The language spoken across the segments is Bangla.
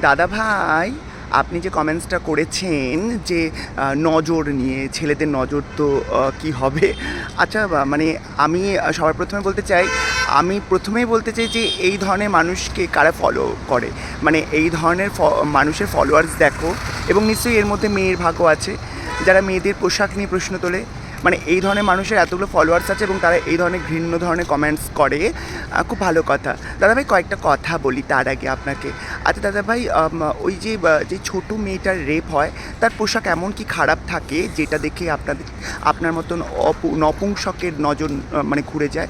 দাদা ভাই, আপনি যে কমেন্টসটা করেছেন যে নজর নিয়ে, ছেলেদের নজর তো কি হবে? আচ্ছা মানে আমি সবার প্রথমে বলতে চাই, আমি প্রথমেই বলতে চাই যে, এই ধরনের মানুষকে কারা ফলো করে? মানে এই ধরনের মানুষের ফলোয়ার্স দেখো, এবং নিশ্চয়ই এর মধ্যে মেয়ের ভাগও আছে। যারা মেয়েদের পোশাক নিয়ে প্রশ্ন তোলে মানে এই ধরনের মানুষের এতগুলো ফলোয়ার্স আছে এবং তারা এই ধরনের ঘৃণ্য ধরনের কমেন্টস করে। খুব ভালো কথা। দাদা ভাই কয়েকটা কথা বলি তার আগে আপনাকে। আচ্ছা দাদা ভাই ওই যে যে ছোটো মেয়েটার রেপ হয়, তার পোশাক এমন কি খারাপ থাকে যেটা দেখে আপনাদের, আপনার মতন অপু- নপুংসকের নজর মানে ঘুরে যায়?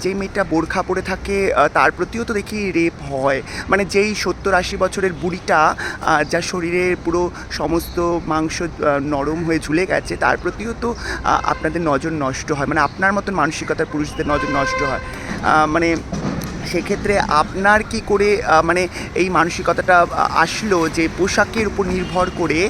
যে মেয়েটা বোরখা পরে থাকে তার প্রতিও তো দেখি রেপ হয়। মানে যেই সত্তর আশি বছরের বুড়িটা যার শরীরের পুরো সমস্ত মাংস নরম হয়ে ঝুলে গেছে, তার প্রতিও তো আপনাদের নজর নষ্ট হয়। মানে আপনার মতন মানসিকতার পুরুষদের নজর নষ্ট হয়। মানে সেক্ষেত্রে আপনার কি করে মানে এই মানসিকতাটা আসলো যে পোশাকের উপর নির্ভর করে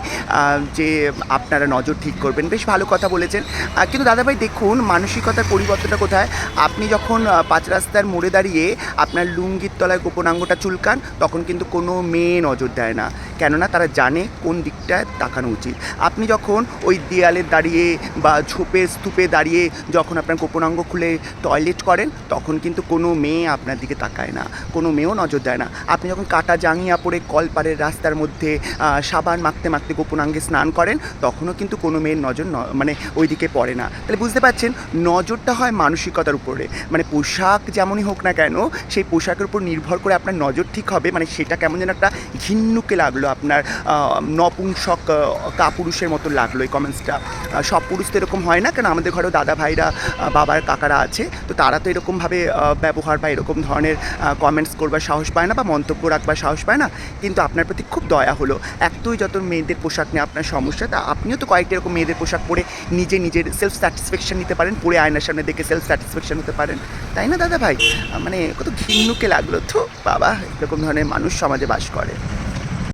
যে আপনারা নজর ঠিক করবেন? বেশ ভালো কথা বলেছেন। কিন্তু দাদাভাই দেখুন, মানসিকতার পরিবর্তনটা কোথায়? আপনি যখন পাঁচ রাস্তার মোড়ে দাঁড়িয়ে আপনার লুঙ্গির তলায় গোপনাঙ্গটা চুলকান, তখন কিন্তু কোনো মেয়ে নজর দেয় না। কেননা তারা জানে কোন দিকটায় তাকানো উচিত। আপনি যখন ওই দেয়ালে দাঁড়িয়ে বা ঝোপে স্তূপে দাঁড়িয়ে যখন আপনার গোপনাঙ্গ খুলে টয়লেট করেন, তখন কিন্তু কোনো মেয়ে আপনার দিকে তাকায় না, কোনো মেয়েও নজর দেয় না। আপনি যখন কাটা জাঙিয়া পরে কলপারের রাস্তার মধ্যে সাবান মাখতে মাখতে গোপনাঙ্গে স্নান করেন, তখনও কিন্তু কোনো মেয়ের নজর মানে ওই দিকে পড়ে না। তাহলে বুঝতে পারছেন, নজরটা হয় মানসিকতার উপরে। মানে পোশাক যেমনই হোক না কেন, সেই পোশাকের উপর নির্ভর করে আপনার নজর ঠিক হবে মানে সেটা কেমন যেন একটা ঘিন্নুকে লাগল, আপনার নপুংসক কাপুরুষের মতো লাগল এই কমেন্টসটা সব পুরুষ তো এরকম হয় না, কেন আমাদের ঘরেও দাদা ভাইরা বাবার কাকারা আছে, তো তারা তো এরকমভাবে ব্যবহার বা এরকম ধরনের কমেন্টস করবার সাহস পায় না বা মন্তব্য রাখবার সাহস পায় না, কিন্তু আপনার প্রতি খুব দয়া হলো। এতই যত মেয়েদের পোশাক নিয়ে আপনার সমস্যা, তা আপনিও তো কয়েকটি এরকম মেয়েদের পোশাক পরে নিজে নিজের সেলফ স্যাটিসফ্যাকশন নিতে পারেন পরে আয়নার সামনে দেখে সেলফ স্যাটিসফ্যাকশন হতে পারেন। তাই না, দাদা ভাই? মানে কত ঘিন্নুকে লাগল তো, বাবা, এরকম ধরনের মানুষ সমাজে বাস করে।